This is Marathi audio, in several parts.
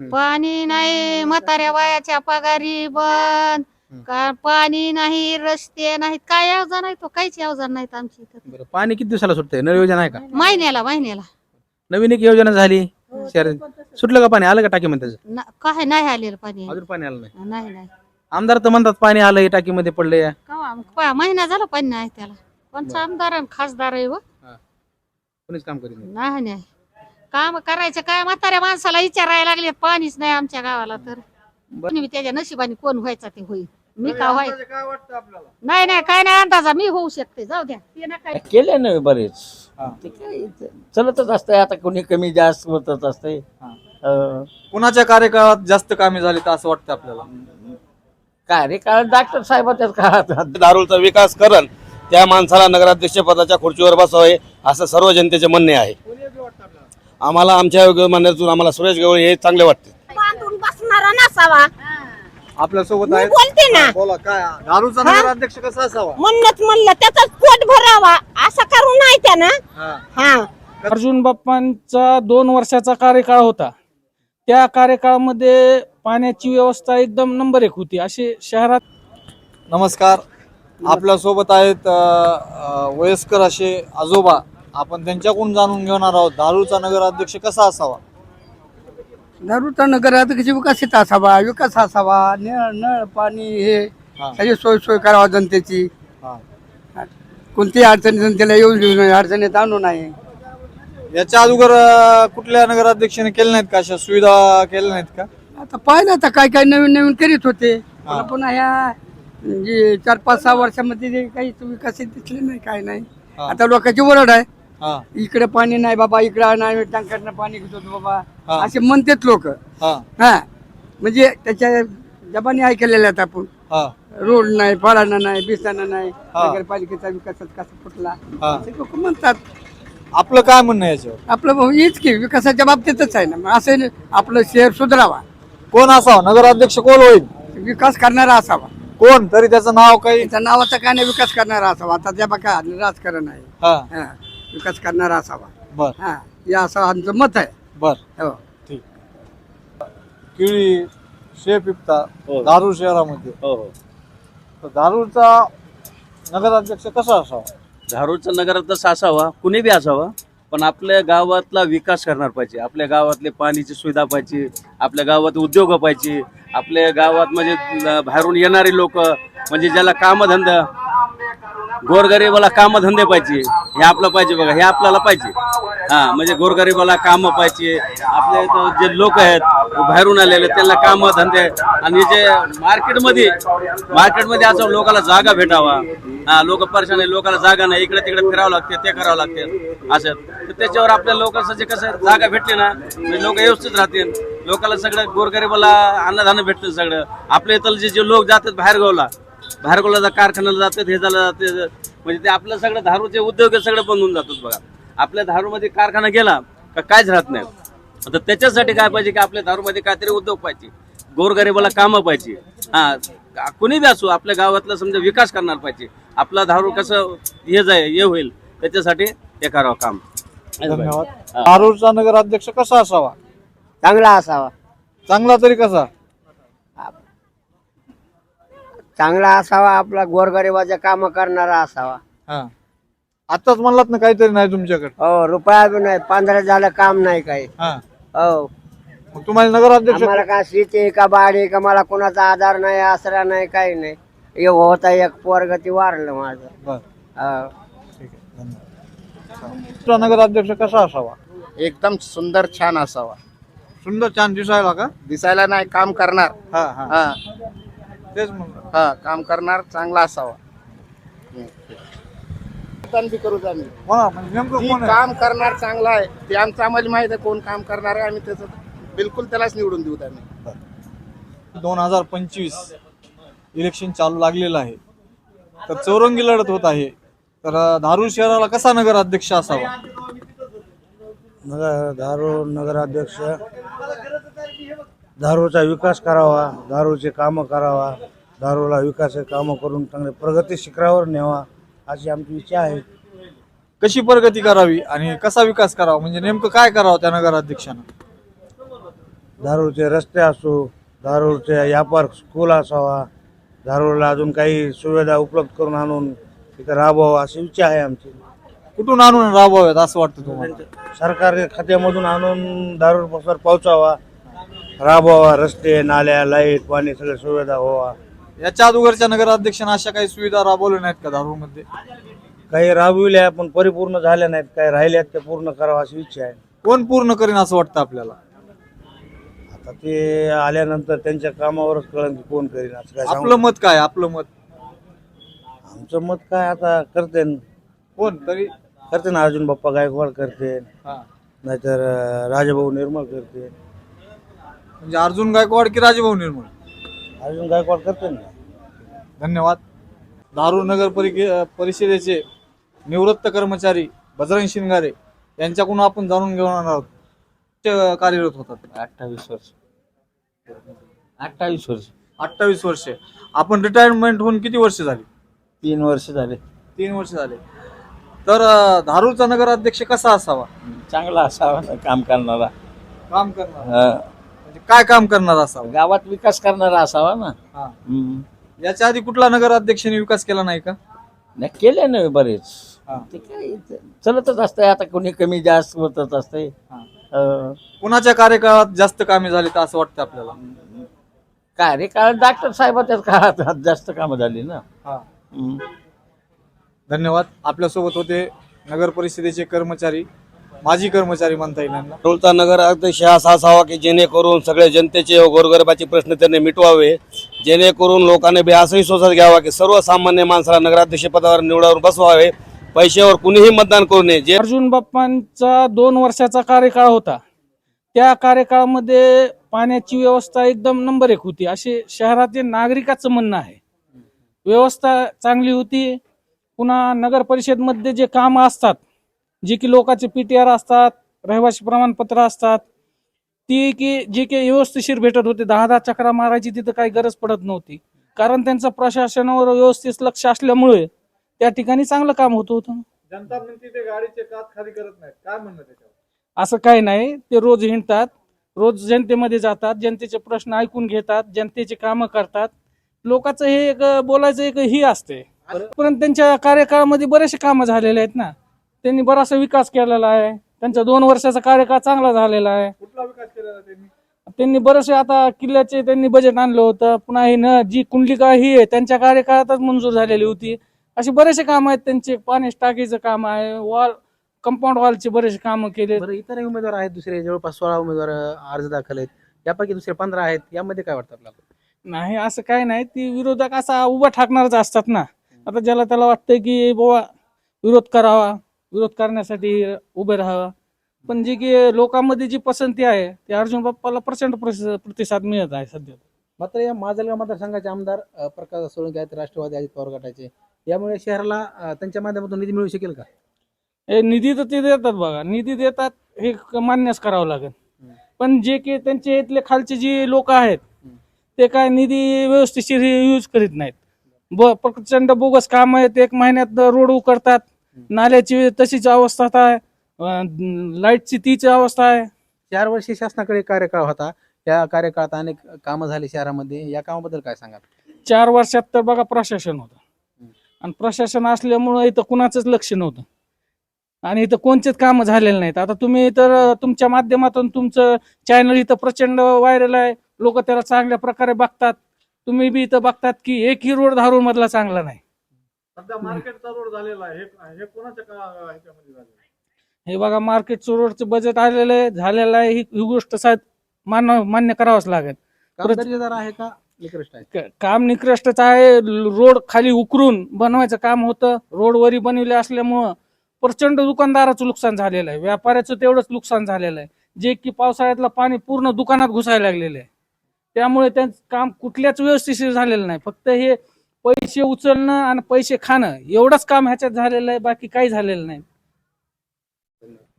पाणी नाही म्हाताऱ्या बायाच्या पगारी बंद. का पाणी नाही रस्ते नाहीत काय योजना नाही तो काहीच योजना नाहीत आमची इथं. बरं पाणी किती दिवसाला सुटतंय? नळ योजना आहे का? महिन्याला महिन्याला. नवीन एक योजना झाली. शहर सुटलं का पाणी? आलं का टाकीमध्ये त्याचं? ना- काय नाही आलेलं पाणी. अजून पाणी आलं नाही. नाही नाही. आमदार तर म्हणतात पाणी आलंय टाकीमध्ये पडलंय. कवा? पा- महिना झाला पाणी नाही त्याला. कोणचा आमदार आणि खासदार आहे व कोणीच काम करीत नाही. नाही नाही. काम करायचं काय? म्हाताऱ्या माणसाला विचारायला लागले पाणीच नाही आमच्या गावाला तर. कोणी त्याच्या नशिबाने कोण व्हायचा ते होईल. मी का व्हाय काय वाटतं आपल्याला? नाही नाही काय नाही अंदाजा मी होऊ शकते. जाऊ द्या. ते नका केले ना बरेच. ते काय चलतच असतंय आता कोणी कमी जास्त होतच असतंय. हा. अं, कुणाच्या कार्यकाळात जास्त कामे झाली तर असं वाटतं आपल्याला? कार्यकाळ डॉक्टर साहेबाच्याच काळात. दारुलचा विकास करल त्या माणसाला नगराध्यक्ष पदाच्या खुर्चीवर बसावे असं सर्व जनतेचे म्हणणे आहे. आम्हाला आमच्या म्हणण्यातून आम्हाला सुरेश गवळी हे चांगले वाटते. बांधून बसणारा नसावा. आपल्यासोबत मी आहे बोलते ना. बोला काय? दारूचा नगराध्यक्ष कसा असावा? म्हणूनच म्हणलं त्याचाच पोट भरावा. असं करू नाही त्यानं. हा. हा. अर्जुन बाप्पांचा दोन वर्षाचा कार्यकाळ होता. त्या कार्यकाळामध्ये पाण्याची व्यवस्था एकदम नंबर एक होती. असे शहरात नमस्कार. आपल्यासोबत आहेत अ, अ, वयस्कर असे आजोबा आपण त्यांच्याकडून जाणून घेणार आहोत. दारूचा नगराध्यक्ष कसा असावा? दारूचा नगरात कशी विकसित असावा विकास असावा. नळ नळ पाणी हे हा. सगळी सोय सोय करावा जनतेची. हा. कोणतीही अडचणी जनतेला येऊन देऊ नये अडचणीत आणू नये. याच्या अगोदर अ, कुठल्या नगराध्यक्षाने केल्या नाहीत का? अशा सुविधा केल्या नाहीत का? आता पाहिलं आता काय काय नवीन नवीन करीत होते. पुन्हा पुन्हा ह्या जे चार पाच सहा वर्षामध्ये जे काही विकसित दिसले नाही काय नाही. हा. आता लोकांची ओरड आहे. इकडे पाणी नाही बाबा इकडे नाही टँकरनं पाणी घेतो बाबा. असे म्हणतात लोक. हा. म्हणजे त्याच्या जबानी ऐकलेल्या आहेत आपण. रोड नाही फळाना नाही बिसाना नाही. नगरपालिकेचा विकासात कसा फुटला? लोक म्हणतात. आपलं काय म्हणणं याच्यावर? आपलं भाऊ हीच की विकासाच्या बाबतीतच आहे ना. असं नाही, आपलं शहर सुधारावा. कोण असावा? नगराध्यक्ष कोण होईल? विकास करणारा असावा. कोण? तरी त्याचं नाव काही? त्याच्या नावाचा काय नाही विकास करणारा असावा? आता त्या बघा राजकारण आहे. हा. हा, विकास करणारा असावा. बर. हा हे असं आमचं मत आहे. बर. हो. केळी शेप इप्ता हो. दारू शहरामध्ये. हो हो. तर दारूचा नगराध्यक्ष कसा असावा? धारूरचा नगर तसा असावा कुणी बी असावा पण आपल्या गावातला विकास करणार पाहिजे. आपल्या गावातले पाणीची सुविधा पाहिजे आपल्या गावात उद्योग पाहिजे आपल्या गावात म्हणजे बाहेरून येणारे लोक म्हणजे ज्याला कामधंदा गोरगरीबाला कामधंदे पाहिजे. हे आपलं पाहिजे बघा हे आपल्याला पाहिजे. हा म्हणजे गोरगरीबाला कामं पाहिजे. आपल्या इथं जे लोक आहेत बाहेरून आलेले त्यांना कामं धंदे आणि जे मार्केटमध्ये मार्केटमध्ये असं लोकांना जागा भेटावा. हा लोक परेशान आहे लोकांना जागा नाही. इकडे तिकडे फिरावं लागते ते करावं लागते. असं. तर त्याच्यावर आपल्या लोकांचं जे कसं जागा भेटली ना म्हणजे लोक व्यवस्थित राहतील. लोकांना सगळं गोरगरीबाला अन्नधान्य भेटतं सगळं. आपल्या इथं जे जे लोक जातात बाहेर गावला बाहेर गावला कारखान्याला जातात हे झालं ते म्हणजे ते आपलं सगळं धारूचे उद्योग हे सगळं बंद होऊन जातात बघा. आपल्या धारूमध्ये कारखाना गेला का काहीच राहत नाही. आता त्याच्यासाठी काय पाहिजे की आपल्या धारूमध्ये काहीतरी उद्योग पाहिजे. गोरगरीबाला कामं पाहिजे. हा कुणी बी असो आपल्या गावातला समजा विकास करणार पाहिजे. आपला धारू कसं हे जाय हे होईल त्याच्यासाठी हे करावं काम. धन्यवाद. दारूचा नगराध्यक्ष कसा असावा? चांगला असावा. चांगला तरी कसा? चांगला असावा आपला गोरगरिबाच्या काम करणारा असावा. हा. आताच म्हणलात ना काहीतरी नाही तुमच्याकडे. हो रुपया बी नाही पंधरा झालं काम नाही काही. हा. हो. मग तुम्हाला नगराध्यक्ष आम्हाला का शेती का बाडी का मला कोणाचा आधार नाही आसरा नाही काही नाही. हे होता एक पोरगती वारलं माझं. बर. हो. ठीक आहे धन्यवाद. दुसरा नगराध्यक्ष कसा असावा? एकदम सुंदर छान असावा. सुंदर छान दिसायला का? दिसायला नाही काम करणार. हा हा. हा. तेच म्हणलं. हा काम करणार चांगला असावा. मतदान बी करू आम्ही हा म्हणजे नेमकं जी कोण आहे? काम करणार चांगला आहे ते आमचं आम्हाला माहीत आहे कोण काम करणार आहे आम्ही त्याचं बिलकुल त्यालाच निवडून देऊ आम्ही दोन हजार पंचवीस इलेक्शन चालू लागलेलं आहे. तर चौरंगी लढत होत आहे. तर अं, धारूर शहराला कसा नगराध्यक्ष असावा? नगर दारू नगराध्यक्ष दारूचा विकास करावा दारूचे कामं करावा दारूला विकासाचे कामं करून चांगले प्रगती शिखरावर न्यावा अशी आमची इच्छा आहे. कशी प्रगती करावी आणि कसा विकास करावा? म्हणजे नेमकं काय करावं त्या नगराध्यक्षानं? धारूरचे रस्ते असो धारूरचे व्यापार स्कूल असावा धारूरला अजून काही सुविधा उपलब्ध करून आणून इथं राबवावं अशी इच्छा आहे आमची. कुठून आणून राबवावेत असं वाटतं तुम्हाला? सरकारी खात्यामधून आणून पासून पोहोचावा राबवावा रस्ते नाल्या लाइट पाणी सगळ्या सुविधा व्हावा. याच्या अगोदरच्या नगराध्यक्षांना अशा काही सुविधा राबवल्या नाहीत का धारूरमध्ये काही राबविल्या पण परिपूर्ण झाल्या नाहीत. काही राहिल्यात ते पूर्ण करावं अशी इच्छा आहे. कोण पूर्ण करीन असं वाटतं आपल्याला? आता ते आल्यानंतर त्यांच्या कामावरच कळन की कोण करीन असं काय सांगू आपलं मत काय आपलं मत? आमचं मत काय आता करते. कोण तरी? करते ना अर्जुन बाप्पा गायकवाड करते हा. नाहीतर अं, राजाभाऊ निर्मळ करते म्हणजे अर्जुन गायकवाड की राजभाऊ निर्मळ? अर्जुन गायकवाड करते ना. धन्यवाद. धारूर नगर परिके- परिषदेचे निवृत्त कर्मचारी बजरंग शिंगारे यांच्याकडून आपण जाणून घेणार आहोत. ते कार्यरत होतात. अठ्ठावीस वर्ष. अठ्ठावीस वर्ष. अठ्ठावीस वर्षे. आपण रिटायरमेंट होऊन किती वर्ष झाली? तीन वर्ष झाले. तीन वर्ष झाले. तर अं, धारूरचा नगराध्यक्ष कसा असावा? चांगला असावा ना काम करणारा. काम करणार. हा. म्हणजे काय काम करणार असावा गावात विकास करणारा असावा ना हा. हम्म. याच्या आधी कुठला नगराध्यक्षाने विकास केला नाही का नाही केले ना बरेच हा. ते काय ते चलतच असतंय आता कोणी कमी जास्त होतच असतंय हा. अं, कुणाच्या कार्यकाळात जास्त कामे झाली तर असं वाटतं आपल्याला कार्यकाळ डॉक्टर साहेबाच्याच काळात जास्त कामं झाली ना हा हम्म. धन्यवाद आपल्यासोबत होते नगर परिषदेचे कर्मचारी माजी कर्मचारी म्हणता येईल यांना. धारूरचा नगर अध्यक्ष असा असावा की जेणेकरून सगळे जनतेचे व गोरगरिबाचे प्रश्न त्यांनी मिटवावे. जेणेकरून लोकांनी बी असंही सोसत घ्यावा की सर्वसामान्य माणसाला नगराध्यक्ष पदावर निवडावर बसवावे. पैशावर कुणीही मतदान करू नये. जे अर्जुन बाप्पांचा दोन वर्षाचा कार्यकाळ होता. त्या कार्यकाळामध्ये पाण्याची व्यवस्था एकदम नंबर एक होती. असे शहरातील नागरिकाचं म्हणणं आहे. व्यवस्था चांगली होती. पुन्हा नगर परिषदमध्ये जे काम असतात जे की लोकांचे पी टी आर असतात रहिवासी प्रमाणपत्र असतात ती की जे की व्यवस्थिशीर भेटत होते दहा दहा चक्रा मारायची तिथं काही गरज पडत नव्हती. कारण त्यांचं प्रशासनावर व्यवस्थित लक्ष असल्यामुळे त्या ठिकाणी चांगलं काम होत होतं. जनता म्हणते ते गाडीचे कात खाली करत नाहीत. काय म्हणणं त्याच्यावर? असं काही नाही. ते रोज हिंडतात रोज जनतेमध्ये जातात जनतेचे प्रश्न ऐकून घेतात जनतेचे कामं करतात. लोकांचं हे एक बोलायचं एक ही असते. पण त्यांच्या कार्यकाळामध्ये बरेचसे कामं झालेले आहेत ना. त्यांनी बराचसा विकास केलेला आहे. त्यांचा दोन वर्षाचा कार्यकाळ चांगला झालेला आहे. कुठला विकास केलेला त्यांनी? त्यांनी बरेचसे आता किल्ल्याचे त्यांनी बजेट आणलं होतं. पुन्हा ही न जी कुंडलिका ही आहे त्यांच्या कार्यकाळातच मंजूर झालेली होती. असे बरेचसे काम आहेत त्यांचे. पाणी टाकीचं काम आहे. वॉल कंपाऊंड वॉलचे बरेचसे कामं केले बरं इतरही उमेदवार आहेत दुसरे जवळपास सोळा उमेदवार अं, अर्ज दाखल आहेत. यापैकी दुसरे पंधरा आहेत. यामध्ये काय वाटतं आपल्याला? नाही असं काही नाही. ती विरोधक असा उभा ठाकणारच असतात ना. आता ज्याला त्याला वाटतं की बाबा विरोध करावा. विरोध करण्यासाठी उभे राहावा. पण जी की लोकांमध्ये जी पसंती आहे ते अर्जुन बाप्पाला प्रचंड प्रतिसाद मिळत आहे सध्या. मात्र या माजलगाव मतदारसंघाचे आमदार अं, प्रकाश सोळंके आहेत राष्ट्रवादी अजित पवार गटाचे. यामुळे शहराला अं, त्यांच्या माध्यमातून निधी मिळू शकेल का? हे निधी तर ते देतात बघा. निधी देतात हे क- मान्यच करावं लागेल. पण जे की त्यांचे इथले खालचे जे लोक आहेत ते काय निधी व्यवस्थिशीर यूज करीत नाहीत. ब प्रचंड बोगस काम आहेत. एक महिन्यात रोड उकरतात. नाल्याची तशीच अवस्था आहे. लाईटची तीच अवस्था आहे. चार वर्षी शासनाकडे कार्यकाळ होता. या कार्यकाळात अनेक कामं झाली शहरामध्ये. या कामाबद्दल काय सांगाल? चार वर्षात तर बघा प्रशासन होतं. आणि प्रशासन असल्यामुळं इथं कुणाचंच लक्ष नव्हतं. आणि इथं कोणतेच कामं झालेले नाहीत. आता तुम्ही तर तुमच्या माध्यमातून तुमचं चॅनल इथं प्रचंड व्हायरल आहे. लोक त्याला चांगल्या प्रकारे बघतात. तुम्ही बी इथं बघतात की एकही रोड धारूर मधला चांगला नाही. सध्या मार्केटचा रोड झालेला आहे. हे हे कोणाच्या का ह्याच्यामध्ये झालेलं आहे? हे बघा मार्केटचं रोडचं बजेट आलेलं आहे झालेलं आहे. ही ही गोष्ट साहेब मान्य मान्य करावंच लागेल. काम परत- दर्जेदार आहे का निकृष्ट आहे? क- काम निकृष्टच आहे. रोड खाली उकरून बनवायचं काम होतं. रोडवरी बनवले असल्यामुळं प्रचंड दुकानदाराचं नुकसान झालेलं आहे. व्यापाऱ्याचं तेवढंच नुकसान झालेलं आहे. जे की पावसाळ्यातलं पाणी पूर्ण दुकानात घुसायला लागलेलं आहे. त्यामुळे त्यांचं काम कुठल्याच व्यवस्थिशीर झालेलं नाही. फक्त हे पैसे उचलणं आणि पैसे खाणं एवढंच काम ह्याच्यात झालेलं आहे बाकी काही झालेलं नाही.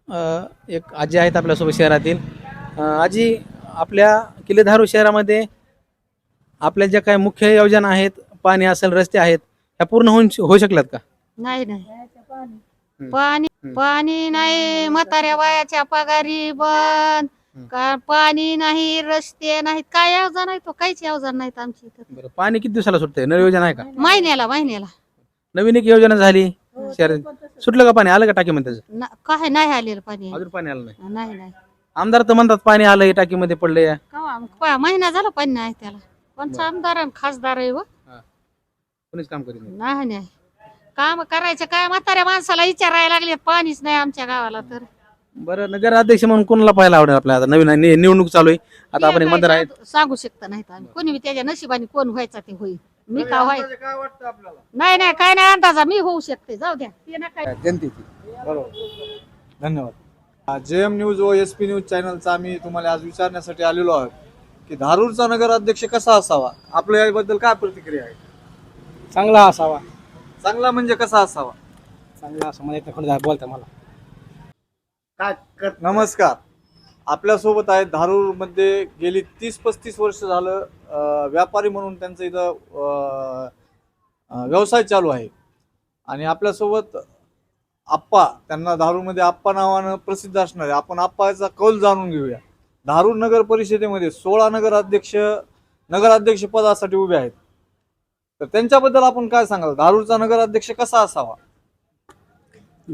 अं, एक आजी आहेत आपल्यासोबत शहरातील. अं, आजी आपल्या किल्ले धारूर शहरामध्ये आपल्या ज्या काही मुख्य योजना आहेत पाणी असेल रस्ते आहेत ह्या पूर्ण होऊन होऊ शकल्यात का? नाही नाही. पाणी पाणी नाही म्हाताऱ्या बायाच्या पगारी बंद. का पाणी नाही रस्ते नाहीत काय अवजार नाही तो? काहीच अवजार नाहीत आमची इथं. बरं पाणी किती दिवसाला सुटतंय? नळ योजना आहे का? महिन्याला महिन्याला. नवीन एक योजना झाली. शहरात सुटलं का पाणी? आलं का टाकीमध्ये त्याचं? ना- काय नाही आलेलं पाणी. अजून पाणी आलं नाही. नाही नाही. आमदार तर म्हणतात पाणी आलंय टाकीमध्ये पडलंय. कवा? पा- महिना झाला पाणी नाही त्याला. कोणचा आमदार आणि खासदार आहे व कोणीच काम करीत नाही. नाही नाही. काम करायचं काय? म्हाताऱ्या माणसाला विचारायला लागले पाणीच नाही आमच्या गावाला तर. बरं नगराध्यक्ष म्हणून कोणाला पाहायला आवडेल आपल्याला? आता नवीन नि- निवडणूक चालू आहे. आता आपण एक काय मतदार आहेत सांगू- शकत नाहीत आम्ही. कोणी बी त्याच्या नशिबाने कोण व्हायचा ते होईल. मी का व्हाय काय वाटतं आपल्याला? नाही नाही काय नाही अंदाजा मी होऊ शकते. जाऊ द्या. ते ना काय जनतेची. बरोबर. धन्यवाद. जे एम न्यूज व एस पी न्यूज चॅनलचा आम्ही तुम्हाला आज विचारण्यासाठी आलेलो आहोत की धारूरचा नगराध्यक्ष कसा असावा? आपल्या याबद्दल काय प्रतिक्रिया आहे? चांगला असावा. चांगला म्हणजे कसा असावा? चांगला असं मला कोणी बोलता मला. नमस्कार. आपल्यासोबत आहेत धारूरमध्ये गेली तीस पस्तीस वर्ष झालं अं, व्यापारी म्हणून त्यांचं इथं अं, अं, व्यवसाय चालू आहे. आणि आपल्यासोबत आप्पा त्यांना धारूरमध्ये आप्पा नावानं प्रसिद्ध असणार आहे आपण आप्पाचा कौल जाणून घेऊया. धारूर नगर परिषदेमध्ये सोळा नगराध्यक्ष नगराध्यक्ष पदासाठी उभे आहेत. तर त्यांच्याबद्दल आपण काय सांगाल? धारूरचा नगराध्यक्ष कसा असावा?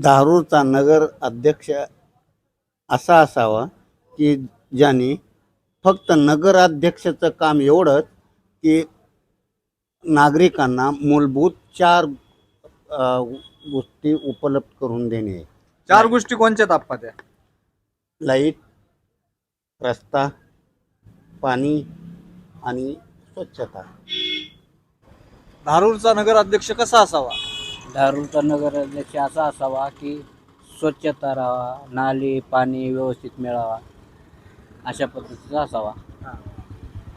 धारूरचा नगर अध्यक्ष असा असावा की ज्याने फक्त नगराध्यक्षाचं काम एवढंच की नागरिकांना मूलभूत चार गोष्टी उपलब्ध करून देणे. चार गोष्टी कोणत्या आप्पा त्या लाइट रस्ता पाणी आणि स्वच्छता. धारूरचा नगराध्यक्ष कसा असावा? धारूरचा नगराध्यक्ष असा असावा की स्वच्छता राहावा नाली पाणी व्यवस्थित मिळावा अशा पद्धतीचा असावा.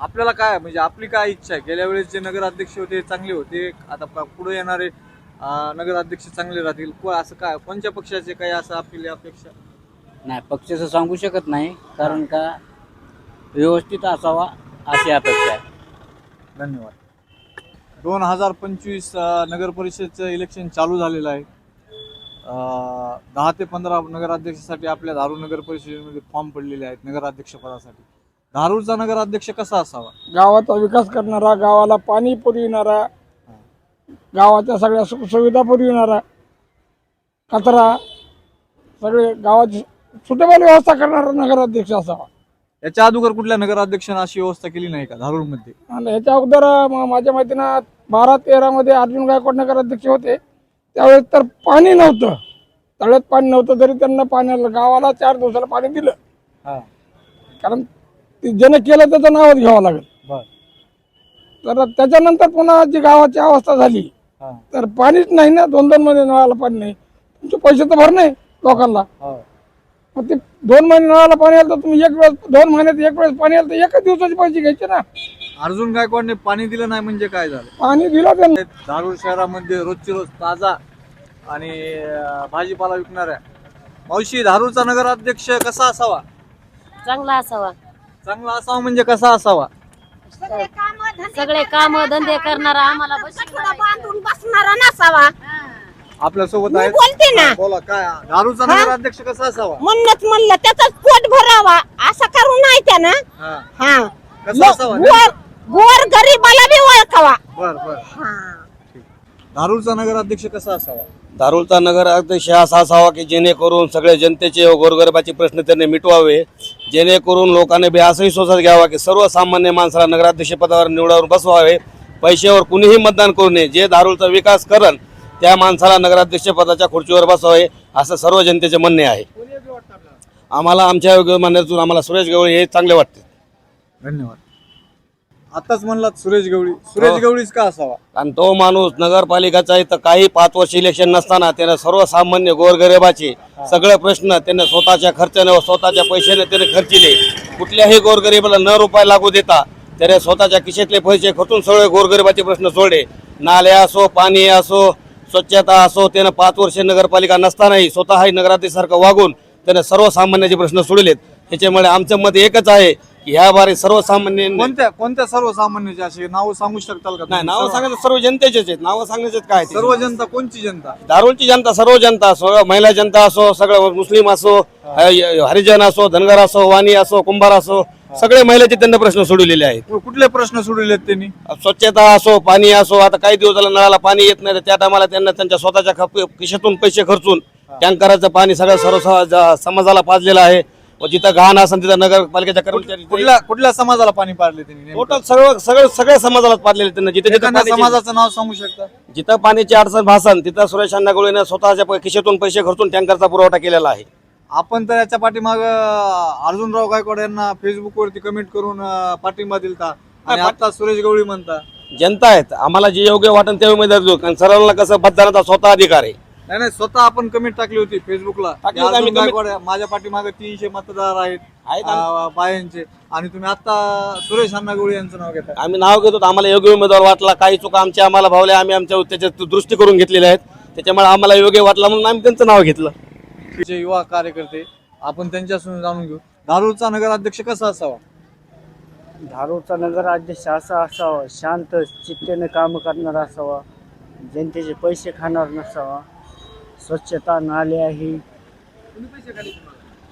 आपल्याला काय म्हणजे आपली काय इच्छा आहे? गेल्या वेळेस जे नगराध्यक्ष होते चांगले होते. आता प- पुढे येणारे अं, नगराध्यक्ष चांगले राहतील. को असं काय कोणत्या पक्षाचे काही असं आपली अपेक्षा? नाही पक्षाचं सांगू शकत नाही. कारण का व्यवस्थित असावा अशी अपेक्षा आहे. धन्यवाद. दोन हजार पंचवीस नगर परिषदचं इलेक्शन चालू झालेलं आहे. दहा ते पंधरा नगराध्यक्षासाठी आपल्या धारूर नगर परिषदेमध्ये फॉर्म पडलेले आहेत नगराध्यक्ष पदासाठी धारूरचा नगराध्यक्ष कसा असावा? गावाचा विकास करणारा गावाला पाणी पुरविणारा गावाच्या सगळ्या सुखसुविधा पुरविणारा कचरा सगळे गावाची सुटेबल व्यवस्था करणारा नगराध्यक्ष असावा. याच्या अगोदर कुठल्या नगराध्यक्षानं अशी व्यवस्था केली नाही का धारूरमध्ये? आणि ह्याच्या अगोदर माझ्या माहितीनं बारा तेरामध्ये अर्जुन गायकवाड नगराध्यक्ष होते. त्यावेळेस तर पाणी नव्हतं तळ्यात पाणी नव्हतं तरी त्यांना पाण्याला गावाला चार दिवसाला पाणी दिलं हा. कारण ते ज्यानं केलं त्याचं नावच घ्यावं लागेल बर. तर त्याच्यानंतर पुन्हा जी गावाची अवस्था झाली हा. तर पाणीच नाही ना दोन दोन महिने नळाला पाणी नाही तुमचे पैसे तर भरणे लोकांना हो. मग ते दोन महिने नळाला पाणी आलं तर तुम्ही एक वेळेस दोन महिन्यात एक वेळेस पाणी आलं तर एकच दिवसाचे पैसे घ्यायचे ना अर्जुन गायकवाडने पाणी दिलं नाही म्हणजे काय झालं? पाणी दिलं त्यांना धारूर शहरामध्ये रोजची रोज ताजा आणि अं, भाजीपाला विकणाऱ्या मावशी धारूरचा नगराध्यक्ष कसा असावा? चांगला असावा. चांगला असावा म्हणजे कसा असावा? सगळे काम धंदे करणारा आम्हाला बांधून बसणारा नसावा. आपल्यासोबत मी आहेत. बोलते ना. बोला काय? धारूरचा हा? नगराध्यक्ष कसा असावा? म्हणूनच म्हणलं त्याच पोट भरावा. असं करू नाही त्यानं. हा. हा. कसा असावा? गोर गरीबाला बी ओळखावा. बर बर. धारूरचा नगराध्यक्ष कसा असावा? धारूरचा नगर अध्यक्ष असा असावा की जेणेकरून सगळे जनतेचे व गोरगरिबाचे प्रश्न त्यांनी मिटवावे. जेणेकरून लोकांनी बी असंही सोसत घ्यावा की सर्वसामान्य माणसाला नगराध्यक्ष पदावर निवडावर बसवावे. पैशावर कुणीही मतदान करू नये. जे धारूरचा विकास करन त्या माणसाला नगराध्यक्ष पदाच्या खुर्चीवर बसवावे असं सर्व जनतेचे म्हणणे आहे. आम्हाला आमच्या म्हणण्यातून आम्हाला सुरेश गवळी हे चांगले वाटते. धन्यवाद. आताच म्हणलात सुरेश गवळी. सुरेश हो. गवळीच का असावा? आणि तो माणूस नगरपालिकाचा इथं काही पाच वर्ष इलेक्शन नसताना त्यानं सर्वसामान्य गोरगरिबाचे सगळे प्रश्न त्यानं स्वतःच्या खर्चाने व स्वतःच्या पैशाने त्याने खर्चिले. कुठल्याही गोरगरिबाला न रुपये लागू देता त्याने स्वतःच्या खिशातले पैसे खर्चून सगळे गोरगरिबाचे प्रश्न सोडले. नाल्या असो पाणी असो स्वच्छता असो त्यानं पाच वर्ष नगरपालिका नसतानाही स्वतःही नगराध्यक्षासारखं वागून त्यानं सर्वसामान्याचे प्रश्न सोडलेत. त्याच्यामुळे आमचं मत एकच आहे ह्या बारे सर्वसामान्य कोणत्या कोणत्या सर्वसामान्याचे असे नाव सांगू शकताल का नाही तुम्ही? नावं सांगायचं सर्व जनतेचेच आहेत. नावं सांगायचे काय ते? सर्व जनता कोणची जनता? दारूची जनता सर्व जनता असो महिला जनता असो सगळं मुस्लिम असो ह- हरिजन असो धनगर असो वाणी असो कुंभार असो सगळे महिलाचे त्यांना प्रश्न सोडवलेले आहेत. कुठले प्रश्न सोडलेत त्यांनी? स्वच्छता असो पाणी असो आता काही दिवस झाला नळाला पाणी येत नाही तर त्या टायमाला त्यांना त्यांच्या स्वतःच्या खप- खिशातून पैसे खर्चून टँकराचं पाणी सगळ्या सर्व समाजाला पाजलेलं आहे. व जिथं घाण असेल तिथं नगरपालिकेच्या कर्मचारी कुठल्या कुठल्या समाजाला पाणी पाडले त्यांनी नेमकं? टोटल सर्व सगळं सगळ्या समाजाला पाजलेले त्यांना. जिथे जिथं एखाद्या पाण्याची- समाजाचं नाव सांगू शकता? जिथं पाण्याची अडचण भासन तिथं सुरेश अण्णागोळीनं स्वतःच्या प- खिशातून पैसे खर्चून टँकरचा पुरवठा केलेला आहे. आपण तर याच्या पाठीमाग अर्जुनराव गायकवाड यांना फेसबुक वरती कमेंट करून अं, पाठिंबा दिलता. आणि आता सुरेश गवळी म्हणता. जनता आहेत. आम्हाला जे योग्य वाटेल ते उमेदवार देऊ कारण सर्वांना कसं मतदानाचा स्वतः अधिकार आहे. नाही नाही स्वतः आपण कमेंट टाकली होती फेसबुकला. टाकली की होती आम्ही अर्जुन comment. गायकवाड माझ्या पाठीमागे तीनशे मतदार आहेत आहेत बायांचे. आणि तुम्ही आता सुरेश अण्णा गवळी यांचं नाव घेता आम्ही नाव घेतो तर आम्हाला योग्य उमेदवार वाटला. काही चुका आमच्या आम्हाला भावल्या. आम्ही आमच्या त्याच्यात दृष्टी करून घेतलेल्या आहेत. त्याच्यामुळे आम्हाला योग्य वाटला म्हणून आम्ही त्यांचं नाव घेतलं. जे युवा कार्यकर्ते आपण त्यांच्यापासून जाणून घेऊ. धारूरचा नगराध्यक्ष कसा असावा? धारूरचा नगराध्यक्ष असा असावा शांत चित्तेने काम करणारा असावा जनतेचे पैसे खाणार नसावा. स्वच्छता नाल्या ही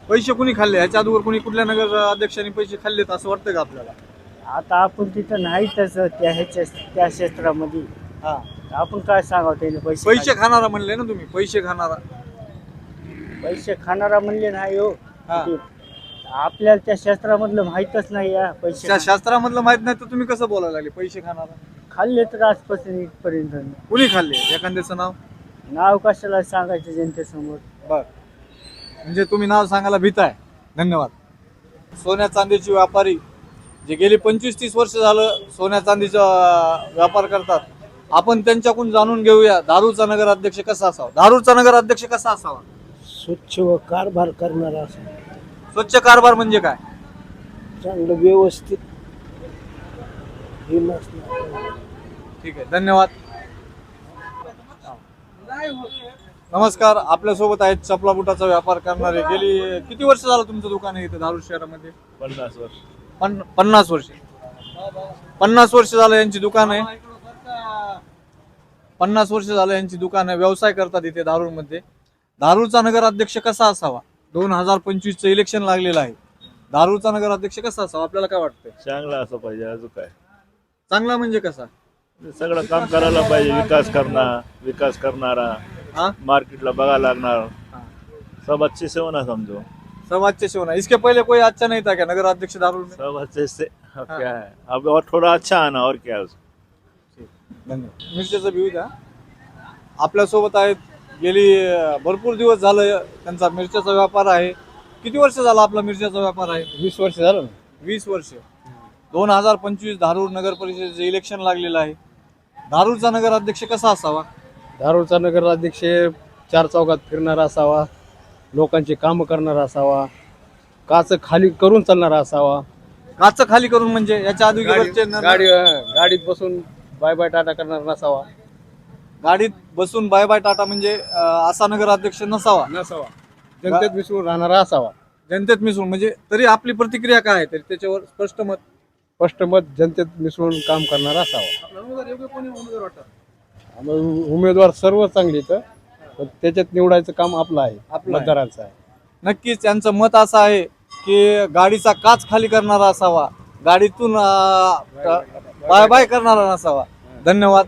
पैसे कुणी खाल्ले? याच्या अगोदर कुणी कुठल्या नगर अध्यक्षांनी पैसे खाल्लेत असं वाटतं का आपल्याला? आता आपण तिथं नाही तसं त्या ह्याच्या त्या क्षेत्रामध्ये. हा. आपण काय सांगावं त्याने पैसे पैसे खाणारा म्हणले ना तुम्ही पैसे खाणारा. खाणे. पैसे खाणारा म्हणले नाही हो हा. ते आपल्याला त्या क्षेत्रामधलं माहीतच नाही या पैसे त्या शास्त्रामधलं माहीत नाही तर तुम्ही कसं बोलायला लागले? पैसे खाणारा? खाल्ले तर आजपासून इथपर्यंत? कुणी खाल्ले? एखाद्याचं नाव? नाव कशाला सांगायचं जनतेसमोर? बर. म्हणजे तुम्ही नाव सांगायला भीताय. धन्यवाद. सोन्या चांदीचे व्यापारी जे गेली पंचवीस तीस वर्ष झालं सोन्या चांदीचा अं, व्यापार करतात. आपण त्यांच्याकडून जाणून घेऊया. दारूचा नगर अध्यक्ष कसा असावा? दारूचा नगर अध्यक्ष कसा असावा? स्वच्छ व कारभार करणारा असं स्वच्छ कारभार म्हणजे काय? चांगलं व्यवस्थित हे नसणार. ठीक आहे. धन्यवाद. नमस्कार आपल्यासोबत आहेत चपला बुटाचा व्यापार करणारे. गेली किती वर्ष झालं तुमचं दुकान आहे इथे धारूर शहरामध्ये? पन्नास वर्ष. पन पन्नास वर्ष. पन्नास वर्ष झालं यांची दुकान आहे. पन्नास वर्ष झालं यांची दुकान आहे. व्यवसाय करतात इथे धारूरमध्ये धारूरचा नगराध्यक्ष कसा असावा? दोन हजार पंचवीसचं इलेक्शन लागलेलं आहे. धारूरचा नगराध्यक्ष कसा असावा? आपल्याला काय वाटतंय? चांगला असं पाहिजे अजून काय? चांगला म्हणजे कसा? सगळं काम करायला पाहिजे. विकास करणार विकास करणारा. हा? मार्केटला बघायला लागणार. सब अच्छे से होना समझो समाज. से होना इसके पहले कोई अच्छा नहीं था क्या? नगराध्यक्ष धारूर में? सब अच्छे से अब क्या है अब और थोड़ा अच्छा आना और क्या है उसको? धन्यवाद. मिरच्याचं द्या. आपल्यासोबत आहेत. गेली अं, भरपूर दिवस झालं त्यांचा मिरच्याचा व्यापार आहे. किती वर्ष झाला आपला मिरच्याचा व्यापार आहे? वीस वर्ष झालं वीस वर्ष. दोन हजार पंचवीस धारूर नगर परिषदेचं इलेक्शन लागलेलं आहे. धारूरचा नगराध्यक्ष कसा असावा? धारूरचा नगराध्यक्ष चार चौकात फिरणारा असावा लोकांची कामं करणारा असावा काच खाली करून चालणारा असावा. काच खाली करून म्हणजे याच्या आधी गाडी गाडीत बसून बाय बाय टाटा करणारा नसावा. गाडीत बसून बाय बाय टाटा म्हणजे अं, असा नगराध्यक्ष नसावा? नसावा. जनतेत मिसळून राहणारा असावा. जनतेत मिसळून म्हणजे तरी आपली प्रतिक्रिया काय आहे? तरी त्याच्यावर स्पष्ट मत स्पष्ट मत जनतेत मिसळून काम करणारा असावा. उमेदवार सर्व चांगले तर पण त्याच्यात निवडायचं काम आपलं आहे. मतदारांचं आहे. नक्कीच त्यांचं मत असं आहे की गाडीचा काच खाली करणारा असावा गाडीतून बाय बाय करणारा नसावा. धन्यवाद.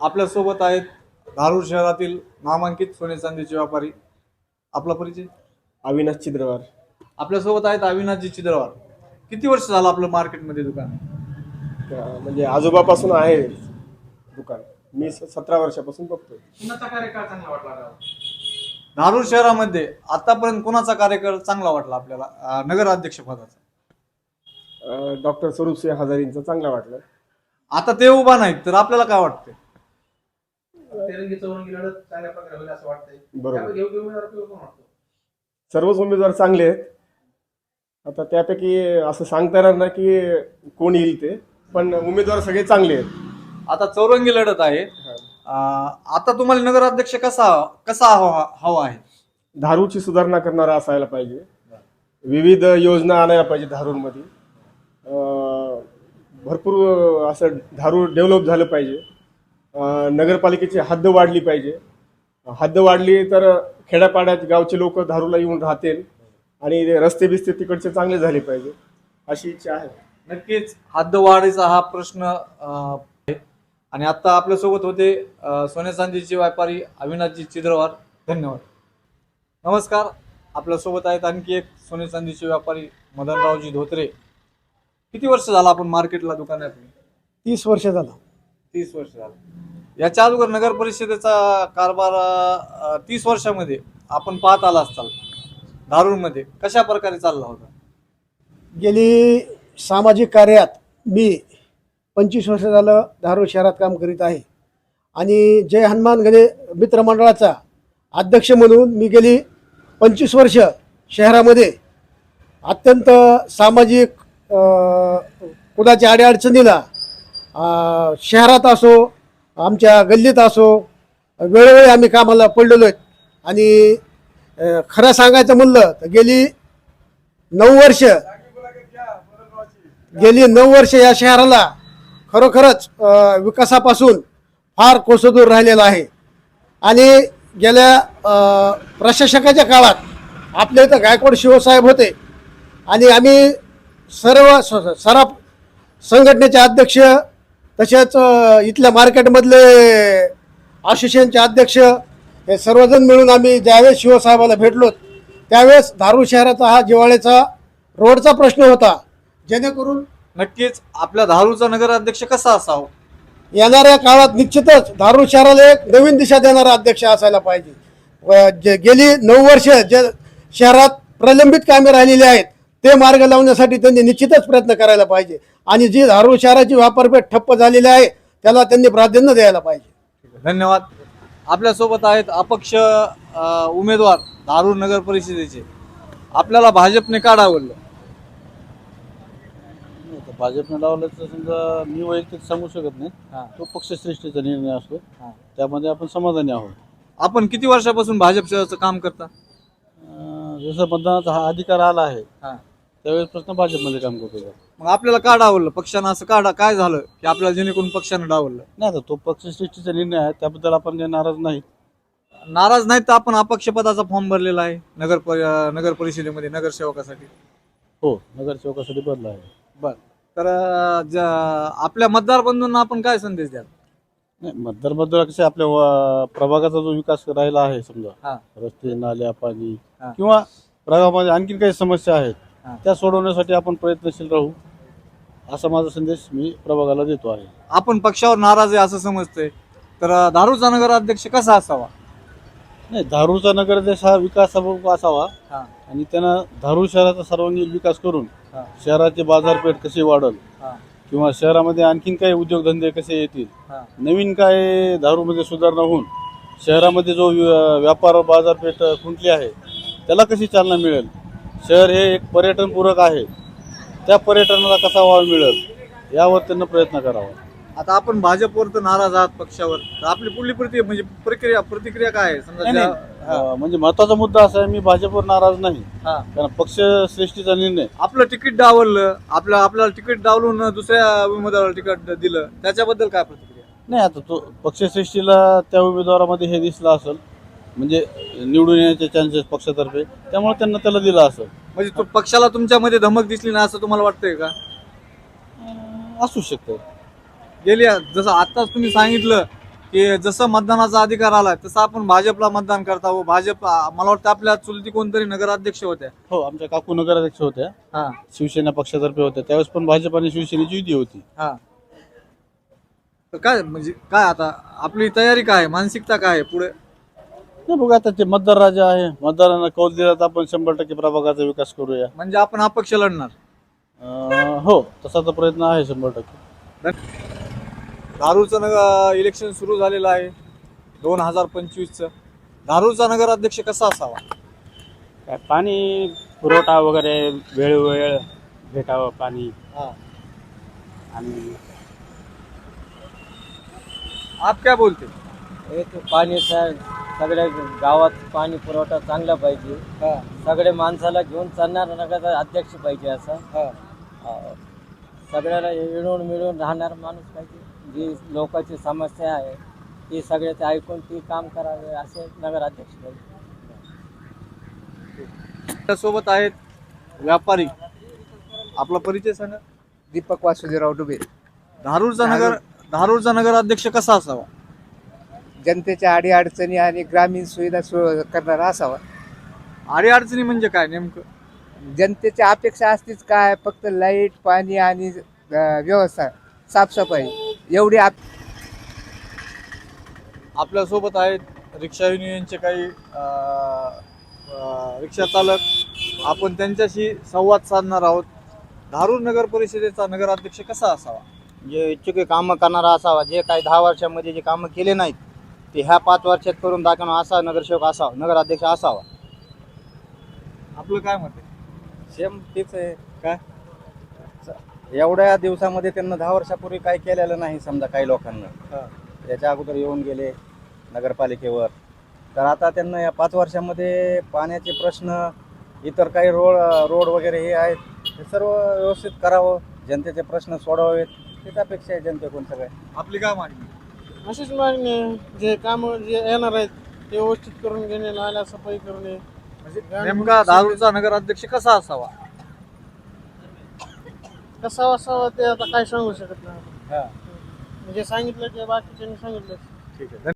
आपल्यासोबत आहेत धारूर शहरातील नामांकित सोने चांदीचे व्यापारी. आपला परिचय? अविनाश चिद्रवार. आपल्यासोबत आहेत अविनाशजी चिदरवार. किती वर्ष झालं आपलं मार्केटमध्ये दुकान म्हणजे आजोबापासून आहे दुकान. मी सतरा वर्षापासून बघतोय. कुणाचा कार्यकाळ चांगला वाटला धारूर शहरामध्ये आतापर्यंत कुणाचा कार्यकाळ चांगला वाटला आपल्याला? अं, नगराध्यक्ष पदाचा. डॉक्टर स्वरूपसिंह हजारींचं चांगलं वाटलं. आता ते उभा नाहीत तर आपल्याला काय वाटतंय? बरोबर. सर्वच उमेदवार चांगले आहेत. आता त्यापैकी असं सांगता येणार नाही की कोण येईल ते पण उमेदवार सगळे चांगले आहेत. आता चौरंगी लढत आहे. अं, आता तुम्हाला नगराध्यक्ष कसा कसा हवा हवा आहे? धारूची सुधारणा करणारा असायला पाहिजे. विविध योजना आणायला पाहिजे धारूरमध्ये अं, भरपूर असं धारूर डेव्हलप झालं पाहिजे. अं, नगरपालिकेची हद्द वाढली पाहिजे. हद्द वाढली तर खेड्यापाड्यात गावचे लोक धारूरला येऊन राहतील. आणि रस्ते बिस्ते तिकडचे चांगले झाले पाहिजे अशी इच्छा आहे. नक्कीच हद्दवाढीचा हा प्रश्न आहे. आणि आता आपल्यासोबत होते सोन्या चांदीचे व्यापारी अविनाशजी चिद्रवार. धन्यवाद. नमस्कार आपल्यासोबत आहेत आणखी एक सोने चांदीचे व्यापारी मदनरावजी धोत्रे. किती वर्ष झालं आपण मार्केटला दुकान आहे आपली? तीस वर्ष झालं. तीस वर्ष झालं. याच्या अगोदर नगर परिषदेचा कारभार तीस वर्षामध्ये आपण पाहत आला असताल धारूरमध्ये कशा प्रकारे चालला होता? गेली सामाजिक कार्यात मी पंचवीस वर्ष झालं धारूर शहरात काम करीत आहे. आणि जय हनुमान गणे मित्रमंडळाचा अध्यक्ष म्हणून मी गेली पंचवीस वर्ष शहरामध्ये. अत्यंत सामाजिक कुणाच्या अडीअडचणीला शहरात असो आमच्या गल्लीत असो वेळोवेळी आम्ही कामाला पडलेलो आहेत. आणि खरं सांगायचं म्हणलं तर गेली नऊ वर्ष गेली नऊ वर्ष या शहराला खरोखरच विकासापासून फार कोसदूर राहिलेला आहे. आणि गेल्या प्रशासकाच्या काळात आपल्या इथं गायकवाड शिवसाहेब होते. आणि आम्ही सर्व स- सराफ संघटनेचे अध्यक्ष तसेच इथल्या मार्केटमधले असोसिएशनचे अध्यक्ष हे सर्वजण मिळून आम्ही ज्यावेळेस शिवसाहेबाला भेटलो त्यावेळेस धारूर शहराचा हा जिवाळ्याचा रोडचा प्रश्न होता. जेणेकरून नक्कीच आपल्या धारूरचा नगराध्यक्ष कसा असावा? येणाऱ्या काळात निश्चितच धारूर शहराला एक नवीन दिशा देणारा अध्यक्ष असायला पाहिजे. जे गेली नऊ वर्ष जे शहरात प्रलंबित कामे राहिलेली आहेत ते मार्ग लावण्यासाठी त्यांनी निश्चितच प्रयत्न करायला पाहिजे. आणि जी धारूर शहराची व्यापारपेठ ठप्प झालेली आहे त्याला त्यांनी प्राधान्य द्यायला पाहिजे. धन्यवाद. आपल्यासोबत आहेत अपक्ष उमेदवार धारूर नगर परिषदेचे. आपल्याला भाजपने का डावललं? भाजपने लावलं तर समजा मी वैयक्तिक सांगू शकत नाही. तो पक्षश्रेष्ठीचा निर्णय असतो. त्यामध्ये आपण समाधानी आहोत. आपण किती वर्षापासून भाजपचं काम करता? जसं मतदानाचा हा अधिकार आला आहे. त्यावेळेसपासून भाजपमध्ये काम करतो का? मग आपल्याला का डावललं? पक्षानं असं का डा- काय झालं? की आपल्याला जेणेकरून पक्षानं डावललं? नाही आता तो पक्षश्रेष्ठीचा निर्णय आहे त्याबद्दल आपण काही नाराज नाही नाराज नाही तर आपण अपक्ष पदाचा फॉर्म भरलेला आहे नगर परि- अ, नगर परिषदेमध्ये नगरसेवकासाठी हो नगरसेवकासाठी बदला आहे. तर अ, ज- आपल्या मतदार बंधूंना आपण काय संदेश द्याल? नाही मतदारबद्दल कसं आपल्या व- प्रभागाचा जो विकास राहिला आहे हा. समजा रस्ते नाल्या पाणी हा. किंवा प्रभागामध्ये आणखीन काही समस्या आहेत. त्या सोडवण्यासाठी आपण प्रयत्नशील राहू असा माझा संदेश मी प्रभागाला देतो आहे आपण पक्षावर नाराज आहे असं समजतंय तर धारूरचा नगराध्यक्ष कसा असावा नाही धारूरचा नगरदेश हा विकास असावा हा. आणि त्यानं धारूर शहराचा सर्वांगीण विकास करून हा. शहराची बाजारपेठ कशी वाढल हा. किंवा शहरामध्ये आणखीन काही उद्योगधंदे कसे येतील हा. नवीन काय धारूरमध्ये सुधारणा होऊन शहरामध्ये जो व्य- व्यापार बाजारपेठ खुंटली आहे त्याला कशी चालना मिळेल शहर हे एक पर्यटनपूरक आहे. त्या पर्यटनाला कसा वाव मिळेल यावर त्यांना प्रयत्न करावा. आता आपण भाजपवर तर नाराज आहात पक्षावर. तर आपली पुढली प्रति म्हणजे प्रक्रिया प्रतिक्रिया काय आहे? समजा नाही, ज्या- नाही. अं, म्हणजे महत्त्वाचा मुद्दा असा आहे मी भाजपवर नाराज नाही. हा. कारण पक्ष श्रेष्ठीचा निर्णय. आपलं तिकीट डावललं आपलं आपल्याला तिकीट डावलून दुसऱ्या उमेदवाराला तिकीट दिलं त्याच्याबद्दल काय प्रतिक्रिया? नाही आता तो पक्षश्रेष्ठीला त्या उमेदवारामध्ये हे दिसलं असेल म्हणजे निवडून येण्याचे चान्सेस पक्षातर्फे त्यामुळे त्यांना त्याला दिलं असेल म्हणजे तो पक्षाला तुमच्यामध्ये धमक दिसली ना असं तुम्हाला वाटतंय का? असू शकतं. गेली जसं आताच तुम्ही सांगितलं की जसं मतदानाचा अधिकार आलाय तसं आपण भाजपला मतदान करता व भाजप मला वाटतं आपल्या चुलती कोणतरी नगराध्यक्ष होत्या. हो आमच्या काकू नगराध्यक्ष होत्या. हा. शिवसेना पक्षातर्फे होत्या. त्यावेळेस पण भाजप आणि शिवसेनेची युती होती. हा. तर काय म्हणजे काय आता आपली तयारी काय? आहे? मानसिकता काय आहे पुढे? बघा आता ते मतदार राजा आहे. मतदारांना कौल दिला तर आपण शंभर टक्के प्रभागाचा विकास करूया. म्हणजे आपण अपक्ष लढणार. अं, हो तसा तर प्रयत्न आहे शंभर टक्के. धारूरचं नगर इलेक्शन सुरू झालेलं आहे. दोन हजार पंचवीसचं. धारूरचा नगराध्यक्ष कसा असावा? काय पाणी पुरवठा वगैरे वेळोवेळ भेटावं पाणी. हा. आणि आप काय बोलते? एक पाणी सगळ्या गावात पाणी पुरवठा चांगला पाहिजे. हा, सगळे माणसाला घेऊन चालणार नगर अध्यक्ष पाहिजे असं. हा. अं, सगळ्याला मिळून मिळून राहणार माणूस पाहिजे. जी लोकांची समस्या आहे ती सगळ्याचे ऐकून ती काम करावे असे नगराध्यक्ष पाहिजे. सोबत आहेत व्यापारी. आपला परिचय सांगा. दीपक वासुदेवराव डुबे. धारूरचा नगर धारूरचा नगराध्यक्ष कसा असावा? जनतेच्या अडीअडचणी आणि ग्रामीण सुविधा सु करणारा असावा. अडी अडचणी म्हणजे काय नेमकं? जनतेची अपेक्षा असतीच काय? फक्त लाइट पाणी आणि अं, व्यवस्था साफसफाई. एवढी आप आपल्यासोबत आहेत रिक्षा युनियनचे काही अं, अं, रिक्षा चालक. आपण त्यांच्याशी संवाद साधणार आहोत. धारूर नगर परिषदेचा नगराध्यक्ष कसा असावा? जे इच्छुक कामं करणारा असावा. जे काही दहा वर्षामध्ये जे कामं केले नाहीत ते ह्या पाच वर्षात करून दाखवणं असा नगरसेवक असावा नगराध्यक्ष असावा. आपलं काय मत सेम तेच आहे. काय? एवढ्या दिवसामध्ये त्यांना दहा वर्षापूर्वी काही केलेलं नाही समजा काही लोकांना. त्याच्या अगोदर येऊन गेले नगरपालिकेवर. तर आता त्यांना या पाच वर्षामध्ये पाण्याचे प्रश्न इतर काही रोड रोड वगैरे हे आहेत ते सर्व व्यवस्थित करावं. जनतेचे प्रश्न सोडवावेत. हीच अपेक्षा आहे जनतेकडून सगळे आपली काय मागणी? अशीच मागणी आहे. जे काम जे येणार आहेत ते व्यवस्थित करून घेणे नाल्या सफाई करणे. म्हणजे नेमका धारूरचा नगराध्यक्ष कसा असावा? कसा असावा ते आता काय सांगू शकत नाही. म्हणजे सांगितलं ते बाकीच्यांनी सांगितलं ठीक आहे.